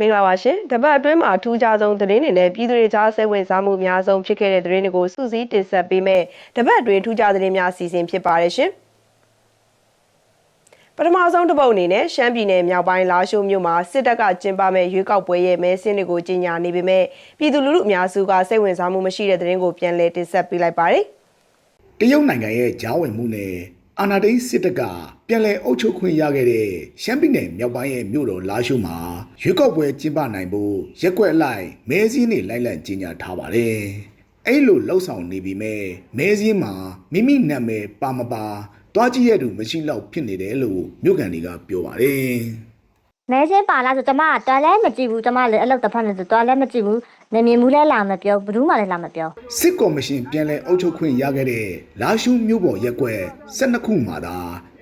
မင်္ဂလာပါရှင်တပတ်အတွင်းမှာအထူးခြားဆုံးသတင်းတွေနဲ့ပြည်သူတွေကြားစိတ်ဝင်စားမှုအများဆုံးဖြစ်ခဲ့တဲ့သတင်းတွေကိုစုစည်းတင်ဆက်ပေးမယ်တပတ်အတွင်းထူးခြားသတင်းများအစီအစဉ်ဖြစ်ပါတယ်ရှင်ပထမဆုံးတစ်ပုတ်အနေနဲ့ရှမ်းပြည်နယ်မြောက်ပိုင်းလာရှိုးမြို့မှာစစ်တပ်ကကျင်းပမဲ့ရွေးကောက်ပွဲရဲ့မဲဆင်းတွေကိုကြီးညာနေပေမဲ့ပြည်သူလူထုအများစုကစိတ်ဝင်စားမှုမရှိတဲ့သတင်းကိုပြန်လည်တင်ဆက်ပေးလိုက်ပါတယ်တရုတ်နိုင်ငံရဲ့ကြားဝင်မှုနဲ့ အာဏာသိမ်းစစ်တပ်ကပြန်လည်အုပ်ချုပ်ခွင့်ရခဲ့တဲ့ရှမ်းပြည်နယ်မြောက်ပိုင်းရဲ့မြို့တော်လာရှိုးမှာရွေးကောက်ပွဲကျင်းပနိုင်ဖို့ရက်ကွက်အလိုက်မဲစည်းနေလိုက်လံကြီးညာထားပါတယ်။အဲ့လိုလှုပ်ဆောင်နေပြီမဲ့မဲစည်းမှာမိမိနာမည်ပါမပါတွားကြည့်ရတူမရှိတော့ဖြစ်နေတယ်လို့မြို့ကန်တွေကပြောပါတယ်။ မဲချင်းပါလားဆိုကျမကတော်လည်းမကြည့်ဘူးကျမလည်းအဲ့လောက်တစ်ဖက်နဲ့ဆိုတော်လည်းမကြည့်ဘူးနေမြင်မှုလည်းလာမပြောဘယ်သူမှလည်းလာမပြောစစ်ကော်မရှင်ပြန်လည်အုပ်ချုပ်ခွင့်ရခဲ့တဲ့လာရှုမြို့ပေါ်ရက်ကွက်12ခုမှာသာ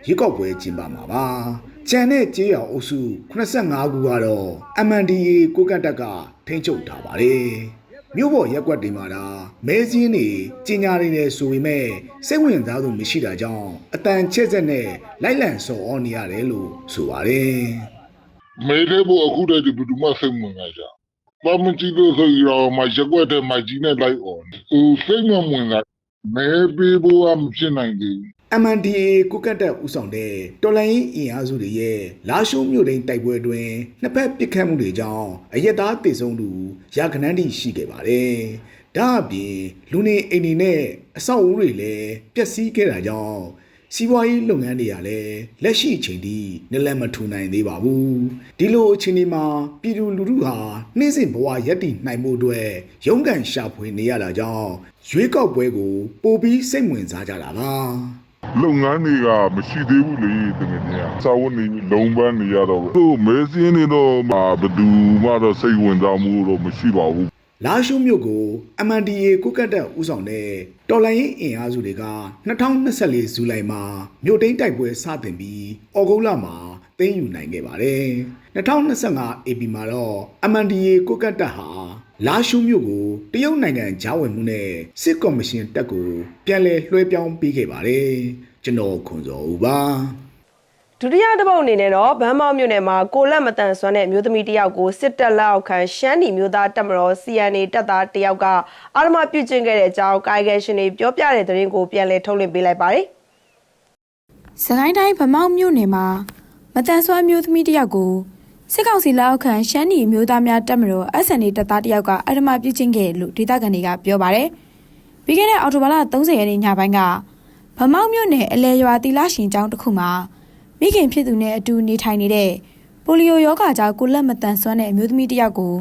ရွေးကောက်ပွဲကျင်းပမှာပါ။ကျန်တဲ့ကြေးရောင်အုပ်စု85ခုကတော့ MNDA ကိုကတ်တက်ကထိန်းချုပ်ထားပါတယ်။မြို့ပေါ်ရက်ကွက်တွေမှာဒါမဲစင်းတွေကြီးညာနေတယ်ဆိုပေမဲ့စိတ်ဝင်စားသူမရှိတာကြောင့်အတန်ချက်ချက်နဲ့လိုက်လံစော်ဩနေရတယ်လို့ဆိုပါတယ်။ မဲတဲ့ဖို့အခုတည်းကဘယ်သူမှစိတ်ဝင်စားကြ။ဘာမကြည့်လို့ဆိုရအောင်မရက်ွက်တဲ့မကြီးနဲ့လိုက်អော်။ဟိုစိတ်မဝင်စားမဲပေးဖို့ကမဖြစ်နိုင်သေးဘူး MNDA ကုကတ်တက်ဦးဆောင်တဲ့တော်လိုင်းအင်အားစုတွေရဲ့လာရှိုးမြို့တိုင်းတိုက်ပွဲအတွင်းနှစ်ဖက်ပစ်ခတ်မှုတွေကြောင့်အရက်သားတေဆုံးသူရာခဏန်းတိရှိခဲ့ပါတယ်။ဒါအပြင်လူနေအိမ်တွေနဲ့အဆောက်အဦတွေလည်းပျက်စီးခဲ့တာကြောင့် စီးပွားရေးလုပ်ငန်းတွေကလည်းလက်ရှိအချိန်ထိနလန်မထူနိုင်သေးပါဘူး။ဒီလိုအခြေအနေမှာပြည်သူလူထုဟာနှင်းစင်ဘဝရက်တည်နိုင်မှုအတွက်ရုန်းကန်ရှာဖွေနေရတာကြောင့်ရွေးကောက်ပွဲကိုပိုပြီးစိတ်ဝင်စားကြတာပါ။လုပ်ငန်းတွေကမရှိသေးဘူးလေတကယ်ကြီး။စာဝတ်နေပြီးလုံးပန်းနေရတော့သူ့မဲစင်းနေတော့မှဘယ်သူမှတော့စိတ်ဝင်စားမှုတော့မရှိပါဘူး လာရှုမြို့ကို MNDA ကုကတ်တက်ဦးဆောင်တဲ့တော်လိုင်းရင်အင်အားစုတွေက2024ဇူလိုင်မှာမြို့တိန်တိုက်ပွဲစတင်ပြီးဩဂုတ်လမှာသိမ်းယူနိုင်ခဲ့ပါတယ်2025 AP မှာတော့ MNDA ကုကတ်တက်ဟာလာရှုမြို့ကိုတရုတ်နိုင်ငံဂျားဝင်မှုနဲ့စစ်ကော်မရှင်တက်ကိုပြန်လည်လွှဲပြောင်းပေးခဲ့ပါတယ်ကျွန်တော်ခွန်စောဦးပါ ဒုတိယတစ်ပုတ်အနေနဲ့တော့ဗန်းမောက်မြို့နယ်မှာကိုလက်မတန်ဆွမ်းတဲ့မျိုးသမီးတစ်ယောက်ကိုစစ်တပ်လက်အောက်ခံရှမ်းနီမျိုးသားတပ်မတော် CNA တပ်သားတစ်ယောက်ကအာရမပြုတ်ကျင့်ခဲ့တဲ့အကြောင်းကာယကံရှင်တွေပြောပြတဲ့သတင်းကိုပြန်လည်ထုတ်လွှင့်ပေးလိုက်ပါတယ်စကိုင်းတိုင်းဗမောက်မြို့နယ်မှာမတန်ဆွမ်းမျိုးသမီးတစ်ယောက်ကိုစစ်ကောင်စီလက်အောက်ခံရှမ်းနီမျိုးသားများတပ်မတော် SNA တပ်သားတစ်ယောက်ကအဓမ္မပြုတ်ကျင့်ခဲ့တယ်လို့ဒေသခံတွေကပြောပါတယ်။ပြီးခဲ့တဲ့အောက်တိုဘာလ30ရက်နေ့ညပိုင်းကဗမောက်မြို့နယ်အလဲရွာတီလာရှင်ကျောင်းတစ်ခုမှာ မိခင်ဖြစ်သူနဲ့အတူနေထိုင်နေတဲ့ပိုလီယိုယောဂါကြောင့်ကိုလက်မတန်ဆွမ်းတဲ့အမျိုးသမီးတစ်ယောက်ကို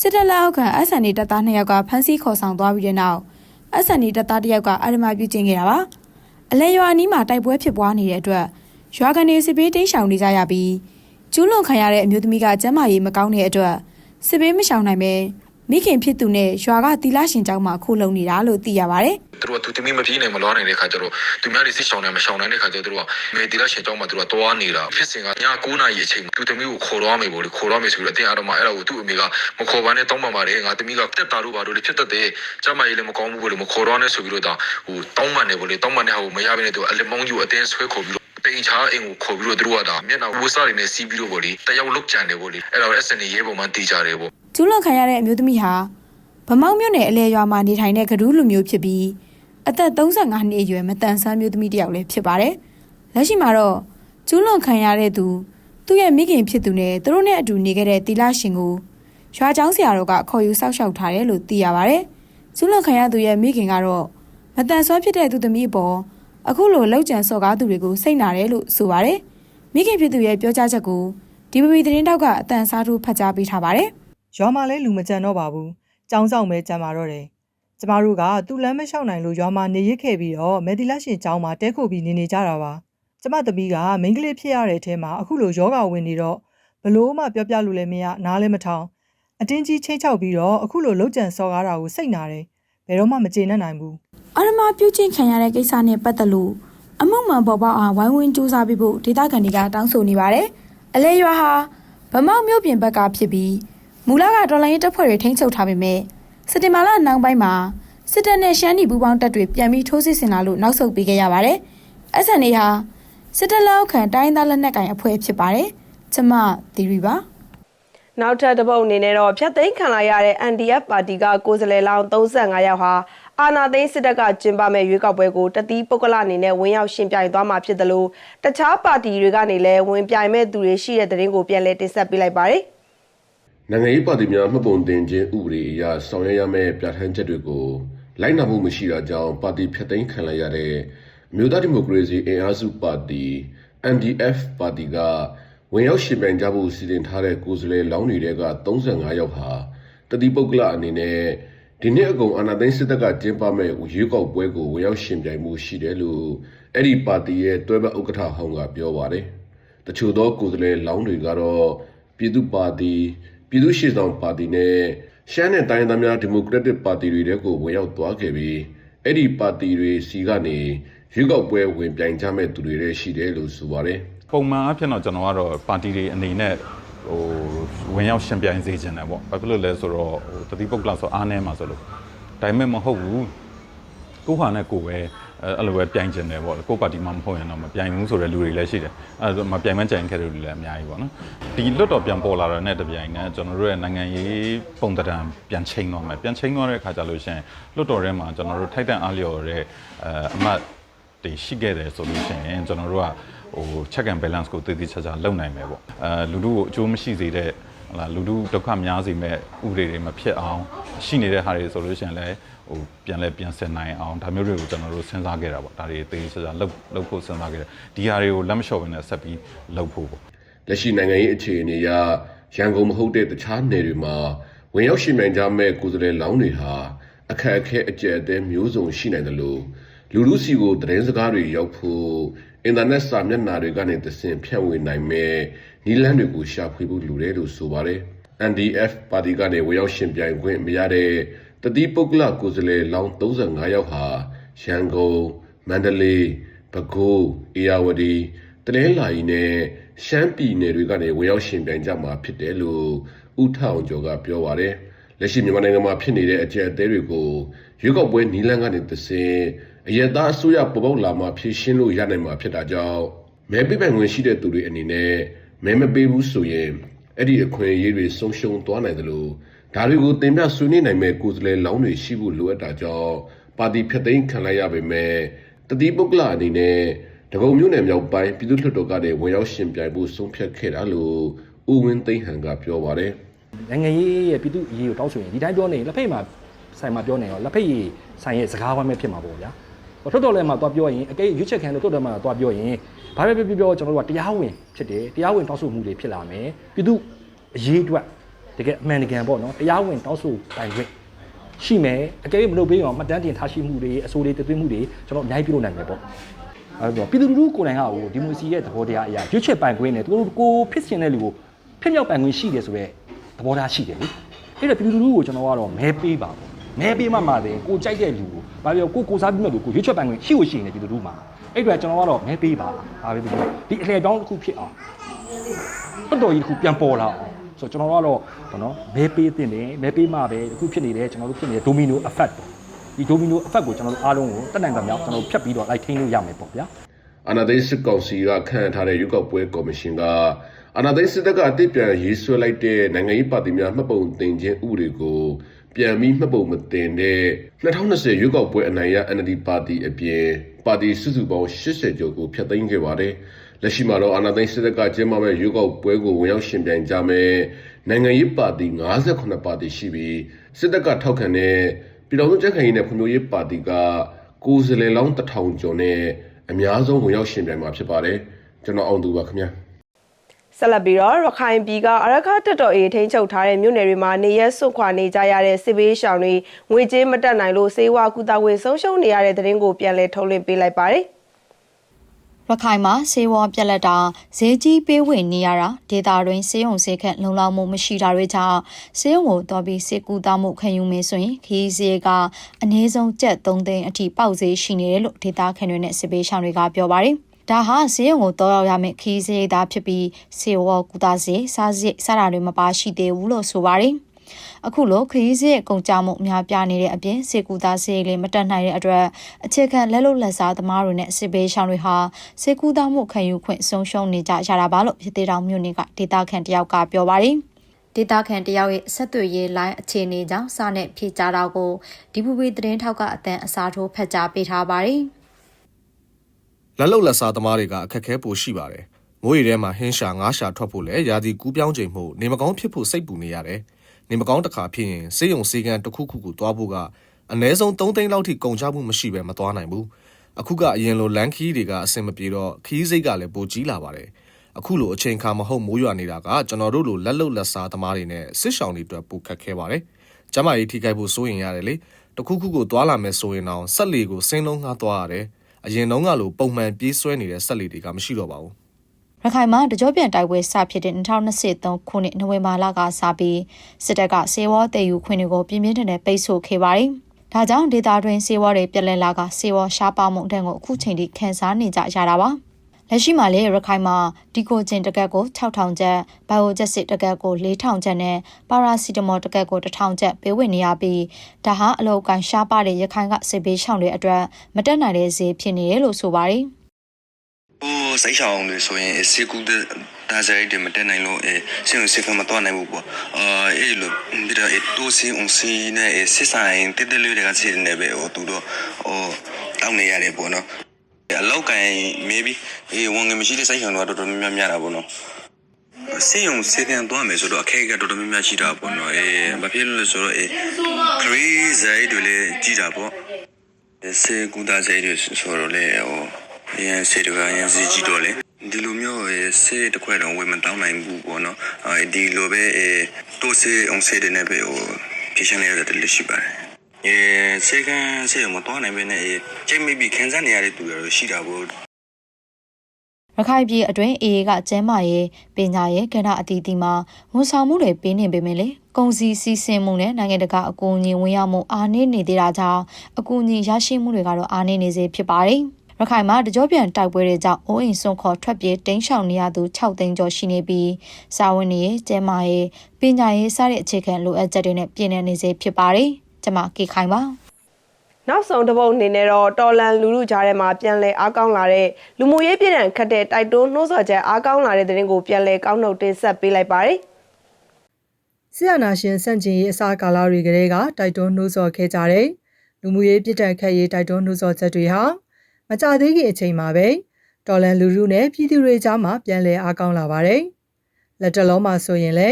စစ်တပ်လက်အောက်ခံ SNA တပ်သားနှစ်ယောက်ကဖမ်းဆီးခေါ်ဆောင်သွားပြီးတဲ့နောက် SNA တပ်သားတစ်ယောက်ကအဓမ္မပြုတ်ကျင့်ခဲ့တာပါ။အလဲရွာနီးမှာတိုက်ပွဲဖြစ်ပွားနေတဲ့အတွက်ရွာကနေစစ်ပေးတိမ်းရှောင်နေကြရပြီးကျူးလွန်ခံရတဲ့အမျိုးသမီးကကျမ်းမာရေးမကောင်းတဲ့အတွက်စစ်ပေးမရှောင်နိုင်ပဲ မိခင်ဖြစ်သူနဲ့ရွာကတီလာရှင်ကျောင်းမှာခိုးလုံနေတာလို့သိရပါဗျ။သူတို့ကသူသမီးမပြေးနိုင်မလွားနိုင်တဲ့ခါကျတော့သူများတွေစစ်ရှောင်နိုင်မရှောင်နိုင်တဲ့ခါကျတော့သူတို့ကမေတီလာရှင်ကျောင်းမှာသူတို့ကတွားနေတာဖြစ်စဉ်ကည9နာရီအချိန်သူသမီးကိုခေါ်တော့မယ်ပေါ့လေခေါ်တော့မယ်ဆိုပြီးတော့အတင်းအားတော့မှအဲ့ဒါကိုသူ့အမေကမခေါ်ပါနဲ့တောင်းပန်ပါတယ်ငါသမီးကတက်တာတို့ပါတို့လေဖြစ်တတ်တယ်ကျမကြီးလည်းမကောင်းဘူးပေါ့လေမခေါ်တော့နဲ့ဆိုပြီးတော့ဒါဟိုတောင်းပန်တယ်ပေါ့လေတောင်းပန်တဲ့ဟာကိုမရဘဲနဲ့သူအလမောင်းကြီးကိုအတင်းဆွဲခေါ်ပြီးတော့တိန်ချားအိမ်ကိုခေါ်ပြီးတော့သူတို့ကဒါမျက်နှာဝှစားတွေနဲ့စီးပြီးတော့ပေါ့လေတယောက်လုတ်ကြံတယ်ပေါ့လေအဲ့ဒါကို SN ရဲပေါ်မှာတီးကြတယ်ပေါ့ ကျူးလွန်ခံရတဲ့အမျိုးသမီးဟာဗမောက်မြို့နယ်အလဲရွာမှာနေထိုင်တဲ့ကဒူးလူမျိုးဖြစ်ပြီးအသက်35နှစ်အရွယ်မတန်ဆန်းမျိုးသမီးတစ်ယောက်လည်းဖြစ်ပါတယ်။လက်ရှိမှာတော့ကျူးလွန်ခံရတဲ့သူသူ့ရဲ့မိခင်ဖြစ်သူနဲ့သူတို့နဲ့အတူနေခဲ့တဲ့တီလာရှင်ကိုရွာကျောင်းဆရာတော်ကခေါ်ယူစောက်ရှောက်ထားတယ်လို့သိရပါတယ်။ကျူးလွန်ခံရသူရဲ့မိခင်ကတော့မတန်ဆွမ်းဖြစ်တဲ့သူသမီးအပေါ်အခုလိုလောက်ကျန်စော်ကားသူတွေကိုစိတ်နာတယ်လို့ဆိုပါတယ်။မိခင်ဖြစ်သူရဲ့ပြောကြားချက်ကိုဒီပပီသတင်းတောက်ကအတန်စားထိုးဖတ်ကြားပေးထားပါတယ်။ ရွာမှာလည်းလူမကြံတော့ပါဘူး။ចောင်းဆောင်ပဲကြံပါတော့တယ်။ကျမတို့ကသူ့လမ်းမလျှောက်နိုင်လို့ရွာမှာနေရစ်ခဲ့ပြီးတော့မယ်တီလက်ရှင်ចောင်းမှာတဲခိုပြီးနေနေကြတာပါ။ကျမသမီးကမိန်းကလေးဖြစ်ရတဲ့အထဲမှာအခုလိုယောဂဝင်နေတော့ဘလို့မှပြောပြလို့လည်းမရနားလည်းမထောင်အတင်းကြီးချင်းချောက်ပြီးတော့အခုလိုလှုပ်ကြံစော်ကားတာကိုစိတ်နာတယ်။ဘယ်တော့မှမကျေနပ်နိုင်ဘူးအာရမပြုတ်ချင်းခံရတဲ့ကိစ္စနဲ့ပတ်သက်လို့အမှုမှန်ပေါ်ပေါက်အောင်ဝိုင်းဝန်းစူးစမ်းပေးဖို့ဒေသခံတွေကတောင်းဆိုနေပါတယ်။အလဲရွာဟာဗမောက်မြို့ပြင်ဘက်ကဖြစ်ပြီး မူလကတော်လိုင်းရေးတပ်ဖွဲ့တွေထိန်းချုပ်ထားပေမဲ့စက်တင်ဘာလနောက်ပိုင်းမှာစစ်တပ်နဲ့ရှမ်းပြည်ပူးပေါင်းတပ်တွေပြန်ပြီးထိုးစစ်ဆင်လာလို့နောက်ဆုတ်ပေးခဲ့ရပါတယ်။ SNA ဟာစစ်တပ်လက်အောက်ခံတိုင်းဒေသလက်နက်ကိုင်အဖွဲ့ဖြစ်ပါတယ်။ကျမသီရီပါနောက်ထပ်တစ်ပုတ်အနေနဲ့တော့ဖြတ်သိမ်းခံလိုက်ရတဲ့ NDF ပါတီကကိုယ်စားလှယ်လောင်း35ယောက်ဟာအာနာသိန်းစစ်တပ်ကကျင်းပမဲ့ရွေးကောက်ပွဲကိုတတိပုဂ္ဂလအနေနဲ့ဝင်ရောက်ရှင်ပြိုင်သွားမှာဖြစ်တယ်လို့တခြားပါတီတွေကနေလည်းဝင်ပြိုင်မဲ့သူတွေရှိတဲ့တဲ့ရင်ကိုပြန်လည်တင်ဆက်ပေးလိုက်ပါတယ်။ နိုင်ငံရေးပါတီများမှတ်ပုံတင်ခြင်းဥပဒေအရဆောင်ရွက်ရမယ့်ပြဋ္ဌာန်းချက်တွေကိုလိုက်နာမှုမရှိတာကြောင့်ပါတီဖျက်သိမ်းခံလိုက်ရတဲ့အမျိုးသားဒီမိုကရေစီအင်အားစုပါတီ NDF ပါတီကဝင်ရောက်ရှင်ပြိုင်ကြဖို့စီစဉ်ထားတဲ့ကိုယ်စားလှယ်လောင်းတွေက35ယောက်ဟာတတိပုဂ္ဂလအနေနဲ့ဒီနှစ်အကုန်အာဏာသိမ်းစစ်တပ်ကကျင်းပမဲ့ရွေးကောက်ပွဲကိုဝင်ရောက်ရှင်ပြိုင်မှုရှိတယ်လို့အဲ့ဒီပါတီရဲ့တွဲဘက်ဥက္ကဋ္ဌဟောင်းကပြောပါတယ်။တချို့သောကိုယ်စားလှယ်လောင်းတွေကတော့ပြည်သူ့ပါတီ ပြည်သူ့ရှေ့ဆောင်ပါတီနဲ့ရှမ်းနဲ့တိုင်းသားများဒီမိုကရက်တစ်ပါတီတွေတဲကိုဝင်ရောက်သွားခဲ့ပြီးအဲ့ဒီပါတီတွေစီကနေရွေးကောက်ပွဲဝင်ပြိုင်ကြမဲ့သူတွေလည်းရှိတယ်လို့ဆိုပါတယ်။ပုံမှန်အဖြစ်တော့ကျွန်တော်ကတော့ပါတီတွေအနေနဲ့ဟိုဝင်ရောက်ရှင်ပြိုင်စေချင်တယ်ပေါ့ဘာဖြစ်လို့လဲဆိုတော့ဟိုတတိပုတ်ကလဆိုအားနေမှာဆိုလို့ဒါပေမဲ့မဟုတ်ဘူးကိုဟာနဲ့ကိုပဲ အဲ့အဲ့လိုပဲပြိုင်ကျင်တယ်ပေါ့ကိုပါတီမှမဟုတ်ရင်တော့မပြိုင်ဘူးဆိုတဲ့လူတွေလည်းရှိတယ်အဲ့ဒါမပြိုင်မကြိုင်ခဲ့တဲ့လူတွေလည်းအများကြီးပေါ့နော်ဒီလွတ်တော်ပြန်ပေါ်လာတဲ့နဲ့တပြိုင်နဲ့ကျွန်တော်တို့ရဲ့နိုင်ငံရေးပုံသဏ္ဍာန်ပြန်ချိန်သွားမယ်ပြန်ချိန်သွားတဲ့အခါကျလို့ရှိရင်လွတ်တော်ထဲမှာကျွန်တော်တို့ထိုက်တန်အားလျော်တဲ့အဲအမတ်တွေရှိခဲ့တယ်ဆိုလို့ရှိရင်ကျွန်တော်တို့ကဟို check and balance ကိုတည်တည်ချာချာလုပ်နိုင်မယ်ပေါ့အဲလူတို့ကိုအကျိုးမရှိစေတဲ့ ဟလာလူတို့ဒုက္ခများစေမဲ့ဥပဒေတွေမဖြစ်အောင်ရှိနေတဲ့ဟာတွေဆိုလို့ရှိရင်လည်းဟိုပြန်လဲပြန်ဆင်နိုင်အောင်ဒါမျိုးတွေကိုကျွန်တော်တို့စဉ်းစားခဲ့တာပေါ့ဒါတွေတည်တည်ချာချာလုပ်လုပ်ဖို့စဉ်းစားခဲ့တယ်ဒီဟာတွေကိုလက်မလျှော့ဘဲနဲ့ဆက်ပြီးလုပ်ဖို့ပေါ့လက်ရှိနိုင်ငံရေးအခြေအနေအရရန်ကုန်မဟုတ်တဲ့တခြားနယ်တွေမှာဝင်ရောက်ရှင်ပြိုင်ကြမဲ့ကိုယ်စားလှယ်လောင်းတွေဟာအခက်အခဲအကျယ်အသေးမျိုးစုံရှိနိုင်တယ်လို့လူလူစီကိုသတင်းစကားတွေရောက်ဖို့ အင်တာနက်စာမျက်နှာတွေကနေသင်ဖြန့်ဝေနိုင်မဲ့နီလန်းတွေကိုရှာဖွေဖို့လိုတယ်လို့ဆိုပါတယ် NDF ပါတီကနေဝင်ရောက်ရှင်ပြိုင်ခွင့်မရတဲ့တတိပုဂ္ဂလကိုယ်စားလှယ်လောင်း35ယောက်ဟာရန်ကုန်မန္တလေးပဲခူးအေရဝတီတနင်္လာရီနဲ့ရှမ်းပြည်နယ်တွေကနေဝင်ရောက်ရှင်ပြိုင်ကြမှာဖြစ်တယ်လို့ဦးထောင်ကျော်ကပြောပါတယ်လက်ရှိမြန်မာနိုင်ငံမှာဖြစ်နေတဲ့အကြက်အသေးတွေကိုရွေးကောက်ပွဲနီလန်းကနေသစဉ် အယက်သားအစိုးရပေါ်ပေါက်လာမှဖြည့်ရှင်းလို့ရနိုင်မှာဖြစ်တာကြောင့်မဲပေးပိုင်ဝင်ရှိတဲ့သူတွေအနေနဲ့မဲမပေးဘူးဆိုရင်အဲ့ဒီအခွင့်အရေးတွေဆုံးရှုံးသွားနိုင်တယ်လို့ဒါတွေကိုတင်ပြဆွေးနွေးနိုင်မဲ့ကိုယ်စားလှယ်လောင်းတွေရှိဖို့လိုအပ်တာကြောင့်ပါတီဖြတ်သိမ်းခံလိုက်ရပေမဲ့တတိပုဂ္ဂလအနေနဲ့ဒဂုံမြို့နယ်မြောက်ပိုင်းပြည်သူ့လွှတ်တော်ကနေဝင်ရောက်ရှင်ပြိုင်ဖို့ဆုံးဖြတ်ခဲ့တာလို့ဦးဝင်းသိန်းဟန်ကပြောပါတယ်နိုင်ငံရေးရဲ့ပြည်သူအရေးကိုတောင်းဆိုရင်ဒီတိုင်းပြောနေရင်လက်ဖက်မှာဆိုင်မှာပြောနေရောလက်ဖက်ရည်ဆိုင်ရဲ့စကားဝိုင်းပဲဖြစ်မှာပေါ့ဗျာဟို ထုတ်တော်လဲမှာသွားပြောရင်အကဲရွေးချက်ခံလို့ထုတ်တော်မှာသွားပြောရင်ဘာပဲပြောပြောကျွန်တော်တို့ကတရားဝင်ဖြစ်တယ်တရားဝင်တောင်းဆိုမှုတွေဖြစ်လာမယ်ပြည်သူအရေးအတွက်တကယ်အမှန်တကယ်ပေါ့နော်တရားဝင်တောင်းဆိုတိုင်ခွင့်ရှိမယ်အကဲမလုပ်ပေးအောင်မှတ်တမ်းတင်ထားရှိမှုတွေအဆိုတွေတည်သွင်းမှုတွေကျွန်တော်အများကြီးပြုလုပ်နိုင်မယ်ပေါ့အဲ့တော့ပြည်သူလူထုကိုယ်တိုင်ကဟိုဒီမိုစီရဲ့သဘောတရားအရာရွေးချက်ပိုင်ခွင့်နဲ့သူတို့ကိုဖြစ်ရှင်တဲ့လူကိုဖြစ်မြောက်ပိုင်ခွင့်ရှိတယ်ဆိုတော့သဘောထားရှိတယ်လေအဲ့တော့ပြည်သူလူထုကိုကျွန်တော်ကတော့မဲပေးပါပေါ့ မဲပေးမှမှလည်းကိုကြိုက်တဲ့လူကိုဘာပြောကိုကိုစားပြီးမဲ့လူကိုရွေးချယ်ပိုင်ခွင့်ရှိလို့ရှိနေတယ်ပြည်သူလူထုမှာအဲ့အတွက်ကျွန်တော်ကတော့မဲပေးပါဘာပဲပြောဒီအလှည့်တောင်းတစ်ခုဖြစ်အောင်တော်တော်ကြီးတစ်ခုပြန်ပေါ်လာအောင်ဆိုတော့ကျွန်တော်ကတော့ဘောနော်မဲပေးတင်တယ်မဲပေးမှပဲအခုဖြစ်နေတယ်ကျွန်တော်တို့ဖြစ်နေတဲ့ domino effect ပေါ့ဒီ domino effect ကိုကျွန်တော်တို့အားလုံးကိုတက်နိုင်ကြမြောက်ကျွန်တော်တို့ဖြတ်ပြီးတော့လိုက်ထိန်းလို့ရမယ်ပေါ့ဗျာအာနာသိန်းစစ်ကောင်စီကခန့်ထားတဲ့ရွေးကောက်ပွဲကော်မရှင်ကအာနာသိန်းစစ်တပ်ကအတိတ်ပြန်ရေးဆွဲလိုက်တဲ့နိုင်ငံရေးပါတီများမှတ်ပုံတင်ခြင်းဥပဒေကို ပြန်ပြီးမှတ်ပုံမတင်တဲ့2020ရွေးကောက်ပွဲအနိုင်ရ NLD ပါတီအပြင်ပါတီစုစုပေါင်း80ကျော်ကိုဖျက်သိမ်းခဲ့ပါတယ်။လက်ရှိမှာတော့အာနာသိန်းစစ်တပ်ကကျင်းပမဲ့ရွေးကောက်ပွဲကိုဝင်ရောက်ရှင်ပြိုင်ကြမဲ့နိုင်ငံရေးပါတီ58ပါတီရှိပြီးစစ်တပ်ကထောက်ခံတဲ့ပြည်တော်စုကြက်ခိုင်ရေးနဲ့ဖွံ့ဖြိုးရေးပါတီကကိုယ်စားလှယ်လောင်းတစ်ထောင်ကျော်နဲ့အများဆုံးဝင်ရောက်ရှင်ပြိုင်မှာဖြစ်ပါတယ်ကျွန်တော်အောင်သူပါခင်ဗျာ ဆက်လက်ပြီးတော့ရခိုင်ပြည်ကအရခတက်တော်အေထိန်းချုပ်ထားတဲ့မြို့နယ်တွေမှာနေရက်စွန့်ခွာနေကြရတဲ့စစ်ဘေးရှောင်တွေငွေကြေးမတက်နိုင်လို့စေဝါကူတာဝေဆုံးရှုံးနေရတဲ့တဲ့ရင်ကိုပြန်လည်ထုတ်လွှင့်ပေးလိုက်ပါတယ်။ရခိုင်မှာဆေးဝါးပြက်လက်တာဈေးကြီးပေးဝင်နေရတာဒေတာတွင်ဆေးရုံဆေးခန့်လုံလောက်မှုမရှိတာတွေကြောင့်ဆေးရုံကိုတော်ပြီးစေကူတာမှုခံယူမယ်ဆိုရင်ခီးဈေးကအနည်းဆုံးကျပ်3သိန်းအထိပေါက်ဈေးရှိနေတယ်လို့ဒေတာခန့်တွေနဲ့စစ်ပေးရှောင်းတွေကပြောပါတယ် ဒါဟာဈေးရုံကိုတောရောက်ရမယ့်ခီးဈေးသားဖြစ်ပြီးဆေးဝါးကူတာဈေးစားဈေးစတာတွေမပါရှိသေးဘူးလို့ဆိုပါတယ်အခုလိုခရီးစရဲ့ကုန်ကြမှုအများပြနေတဲ့အပြင်စေကူသားစေလေးမတက်နိုင်တဲ့အတွက်အခြေခံလက်လို့လက်စားသမားတွေနဲ့စစ်ဘေးရှောင်းတွေဟာစေကူသားမှုခံယူခွင့်ဆုံးရှုံးနေကြရတာပါလို့ပြည်သေးတောင်မြို့နယ်ကဒေတာခန့်တယောက်ကပြောပါတယ်ဒေတာခန်တယောက်ရဲ့ဆက်သွယ်ရေးလိုင်းအခြေအနေကြောင့်စာနဲ့ဖြေကြားတာကိုဒီပူပီသတင်းထောက်ကအတန်အစားထိုးဖတ်ကြားပေးထားပါတယ်။ လက်လုံလက်စားသမားတွေကအခက်အခဲပိုရှိပါတယ်။မိုးရီထဲမှာဟင်းရှာငါးရှာထွက်ဖို့လဲရာသီကူးပြောင်းချိန်မှုနေမကောင်းဖြစ်ဖို့စိတ်ပူနေရတယ်။နေမကောင်းတစ်ခါဖြစ်ရင်စေးရုံစေးကန်တစ်ခုခုကိုသွားဖို့ကအနည်းဆုံး3သိန်းလောက်ထိကုန်ချမှုမရှိဘဲမသွားနိုင်ဘူး။အခုကအရင်လိုလန်ခီးတွေကအဆင်မပြေတော့ခီးစိတ်ကလည်းပိုကြီးလာပါတယ်။အခုလိုအချိန်ခါမဟုတ်မိုးရွာနေတာကကျွန်တော်တို့လိုလက်လုံလက်စားသမားတွေနဲ့စစ်ဆောင်တွေအတွက်ပိုခက်ခဲပါတယ်။ကျမကြီးထိခိုက်ဖို့စိုးရင်ရတယ်လေ။တခုခုကိုသွားလာမယ်ဆိုရင်တော့ဆက်လီကိုစင်းလုံးငှားသွားရတယ်။ အရင်တုန်းကလိုပုံမှန်ပြေးဆွဲနေတဲ့ဆက်လီတွေကမရှိတော့ပါဘူး။ရခိုင်မှာတကြောပြန်တိုက်ပွဲစဖြစ်တဲ့2023ခုနှစ်နိုဝင်ဘာလကစပြီးစစ်တပ်ကစေဝါတည်ယူခွင့်တွေကိုပြင်းပြင်းထန်ထန်ပိတ်ဆို့ခဲ့ပါတယ်။ဒါကြောင့်ဒေတာတွင်စေဝါတွေပြက်လက်လာကစေဝါရှားပါမှုတဲ့ကိုအခုချိန်ထိခန်းစားနေကြရတာပါ။ လက်ရှိမှာလေရခိုင်မှာဒီကိုကျင်တကက်ကို6000ကျပ်ဘိုင်ယိုဂျက်စစ်တကက်ကို4000ကျပ်နဲ့ပါရာစီတမောတကက်ကို1000ကျပ်ပေးဝင်နေရပြီးဒါဟာအလောက်ကန်ရှားပါတဲ့ရခိုင်ကစစ်ဘေးရှောင်တွေအတွက်မတက်နိုင်တဲ့ဈေးဖြစ်နေတယ်လို့ဆိုပါတယ်။ဟိုစိတ်ရှောင်းလို့ဆိုရင်စေကူဒါဇာရီတွေမတက်နိုင်လို့အဲစင်စင်ကမတော့နိုင်ဘူးပေါ့အာအဲလိုဒီတော့တိုးစင်းအောင်စီနဲ့စစ်ဆိုင်တက်တက်လေးတွေကစီနေပဲဟိုသူတို့ဟိုတောင်းနေရတယ်ပေါ့နော် အလောက်ကန် maybe အေးဝန်ငယ်မရှိတဲ့စိတ်ရှောင်းတော့တော်တော်များများများတာပေါ့နော်စေယုံစေကန်တော့မယ်ဆိုတော့အခဲကတော်တော်များများရှိတာပေါ့နော်အေးဘာဖြစ်လို့လဲဆိုတော့အေး crazy တွေလည်းကြည်တာပေါ့စေကူဒါဇာရီတွေဆိုတော့လေဟိုရန်စေတကရန်စီကြည့်တော့လေဒီလိုမျိုးစေတခွဲတော့ဝေမတောင်းနိုင်ဘူးပေါ့နော်အဲဒီလိုပဲအဲတိုးစေအောင်စေတဲ့နဲ့ပဲဟိုဖြည့်ရှင်းရတဲ့လက်ရှိပါတယ် အဲစေကန်စေမတော်နိုင်ပဲနဲ့ချိန်မိပြီးခန်းစားနေရတဲ့သူတွေရှိတာပေါ့ရခိုင်ပြည်အတွင်းအေအေကကျဲမာရေးပညာရေးကဏ္ဍအသီးသီးမှာဝန်ဆောင်မှုတွေပေးနေပေမဲ့လေကုန်စည်စီးဆင်းမှုနဲ့နိုင်ငံတကာအကူအညီဝင်ရောက်မှုအားနည်းနေသေးတာကြောင့်အကူအညီရရှိမှုတွေကတော့အားနည်းနေစေဖြစ်ပါတယ်။ရခိုင်မှာတကြောပြန်တိုက်ပွဲတွေကြောင့်အိုးအိမ်ဆုံးခေါ်ထွက်ပြေးတိမ်းရှောင်နေရသူ6သိန်းကျော်ရှိနေပြီးစာဝန်ရေးကျဲမာရေးပညာရေးစတဲ့အခြေခံလိုအပ်ချက်တွေနဲ့ပြည်내နေစေဖြစ်ပါတယ်။ ကျွန်မကေခိုင်ပါနောက်ဆုံးတစ်ပုတ်အနေနဲ့တော့တော်လန်လူလူကြားထဲမှာပြန်လဲအားကောင်းလာတဲ့လူမှုရေးပြည်တံခတ်တဲ့တိုက်တွန်းနှိုးဆော်ချက်အားကောင်းလာတဲ့တဲ့ရင်ကိုပြန်လဲကောင်းနှုတ်တင်ဆက်ပေးလိုက်ပါတယ်။ဆရာနာရှင်စန့်ကျင်ရေးအစားကာလတွေကလေးကတိုက်တွန်းနှိုးဆော်ခဲ့ကြတဲ့လူမှုရေးပြည်တံခတ်ရေးတိုက်တွန်းနှိုးဆော်ချက်တွေဟာမကြသေးခင်အချိန်မှာပဲတော်လန်လူလူနဲ့ပြည်သူတွေကြားမှာပြန်လည်အားကောင်းလာပါတယ်။လက်တလုံးမှာဆိုရင်လေ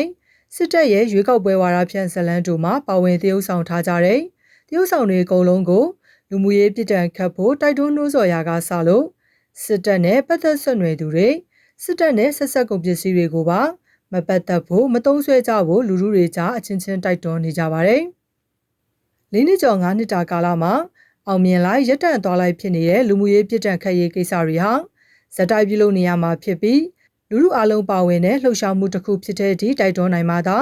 စစ်တပ်ရဲ့ရွေးကောက်ပွဲဝါဒဖြန့်ဇလန်းတို့မှာပါဝင်သရုပ်ဆောင်ထားကြတဲ့တရုပ်ဆောင်တွေအကုန်လုံးကိုလူမှုရေးပြည်တံခတ်ဖို့တိုက်တွန်းနှိုးဆော်ရာကစလို့စစ်တပ်နဲ့ပတ်သက်ဆက်နွယ်သူတွေစစ်တပ်နဲ့ဆက်ဆက်ကုန်ပစ္စည်းတွေကိုပါမပတ်သက်ဖို့မတုံးဆွဲကြဖို့လူလူတွေကြားအချင်းချင်းတိုက်တွန်းနေကြပါတယ်။လေးနှစ်ကျော်၅နှစ်တာကာလမှာအောင်မြင်လိုက်ရက်တန့်သွားလိုက်ဖြစ်နေတဲ့လူမှုရေးပြည်တံခတ်ရေးကိစ္စတွေဟာဇက်တိုက်ပြုလုပ်နေရမှာဖြစ်ပြီး လူလူအလုံးပါဝင်တဲ့လှုပ်ရှားမှုတစ်ခုဖြစ်တဲ့အထိတိုက်တွန်းနိုင်မှာသာ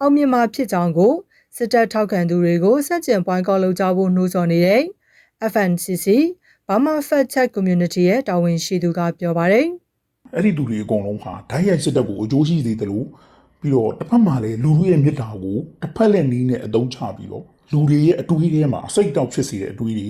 အောင်မြင်မှာဖြစ်ကြောင်းကိုစစ်တပ်ထောက်ခံသူတွေကိုစက်ကျင်ပွိုင်းကောက်လုပ်ကြဖို့နှိုးဆော်နေတဲ့ FNCC Burma Fact Check Community ရဲ့တာဝန်ရှိသူကပြောပါတယ်အဲ့ဒီလူတွေအကုန်လုံးဟာဓာတ်ရိုက်စစ်တပ်ကိုအကျိုးရှိစေတယ်လို့ပြီးတော့တစ်ဖက်မှာလည်းလူလူရဲ့မြစ်တာကိုတစ်ဖက်လက်နီးနဲ့အသုံးချပြီးတော့လူတွေရဲ့အတွေးထဲမှာစိတ်တောက်ဖြစ်စေတဲ့အတွေးတွေ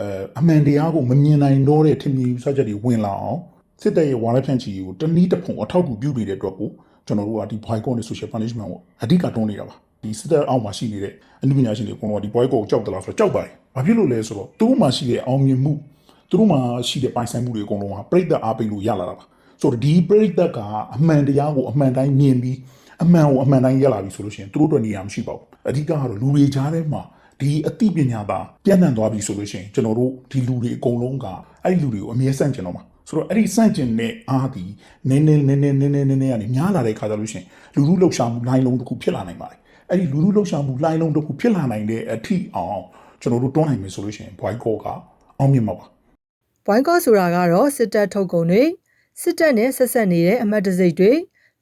အဲအမှန်တရားကိုမမြင်နိုင်တော့တဲ့ထင်မြင်ယူဆချက်တွေဝင်လာအောင် စစ်တပ်ရဲ့ဝါရဖြန့်ချီကိုတနည်းတစ်ဖုံအထောက်အကူပြုနေတဲ့အတွက်ကိုကျွန်တော်တို့ကဒီ boycott နဲ့ social punishment ကိုအဓိကတွန်းနေတာပါဒီစစ်တပ်အောက်မှာရှိနေတဲ့အမှုပညာရှင်တွေအကုန်လုံးကဒီ boycott ကိုကြောက်တယ်လားဆိုတော့ကြောက်ပါတယ်ဘာဖြစ်လို့လဲဆိုတော့သူတို့မှာရှိတဲ့အောင်မြင်မှုသူတို့မှာရှိတဲ့ပိုင်ဆိုင်မှုတွေအကုန်လုံးကပြိတ္တအားပေးလို့ရလာတာပါဆိုတော့ဒီပြိတ္တကအမှန်တရားကိုအမှန်တိုင်းမြင်ပြီးအမှန်ကိုအမှန်တိုင်းရလာပြီဆိုလို့ရှိရင်သူတို့အတွက်နေရာမရှိပါဘူးအဓိကကတော့လူတွေကြားထဲမှာဒီအသိပညာသာပြန့်နှံ့သွားပြီဆိုလို့ရှိရင်ကျွန်တော်တို့ဒီလူတွေအကုန်လုံးကအဲ့ဒီလူတွေကိုအမြဲဆန့်ကျင်တော့မှာ ဆိုတော့အဲ့ဒီစန့်ကျင်တဲ့အားဒီနည်းနည်းနည်းနည်းနည်းနည်းနည်းနည်းကနေများလာတဲ့ခါကြလို့ရှိရင်လူလူလှုပ်ရှားမှုလိုင်းလုံးတစ်ခုဖြစ်လာနိုင်ပါတယ်အဲ့ဒီလူလူလှုပ်ရှားမှုလိုင်းလုံးတစ်ခုဖြစ်လာနိုင်တဲ့အထိအောင်ကျွန်တော်တို့တွန်းနိုင်မယ်ဆိုလို့ရှိရင် boycott ကအောင်မြင်မှာပါ။ boycott ဆိုတာကတော့စစ်တပ်ထုတ်ကုန်တွေစစ်တပ်နဲ့ဆက်ဆက်နေတဲ့အမတ်တစိတ်တွေ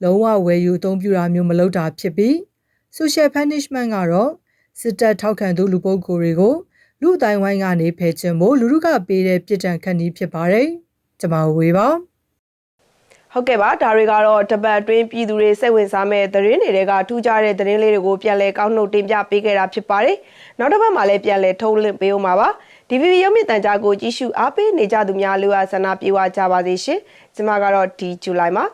လုံးဝဝယ်ယူအသုံးပြုတာမျိုးမလုပ်တာဖြစ်ပြီး social punishment ကတော့စစ်တပ်ထောက်ခံသူလူပုဂ္ဂိုလ်တွေကိုလူအတိုင်းဝိုင်းကနေဖယ်ချင်ဖို့လူလူကပေးတဲ့ပြစ်ဒဏ်ခတ်နည်းဖြစ်ပါတယ်။ ကျွန်မဝေပါဟုတ်ကဲ့ပါဒါတွေကတော့တပတ်အတွင်းပြည်သူတွေစိတ်ဝင်စားမဲ့သတင်းတွေကထူးခြားတဲ့သတင်းလေးတွေကိုပြန်လည်ကောက်နှုတ်တင်ပြပေးခဲ့တာဖြစ်ပါတယ်။နောက်တစ်ပတ်မှာလည်းပြန်လည်ထုတ်လွှင့်ပေးဦးမှာပါ။ DVB ရုပ်မြင့်တန်ကြားကိုကြည့်ရှုအားပေးနေကြသူများလိုအပ်ဆန္ဒပြေဝကြပါစေရှင်။ကျွန်မကတော့ဒီဇူလိုင်မှာ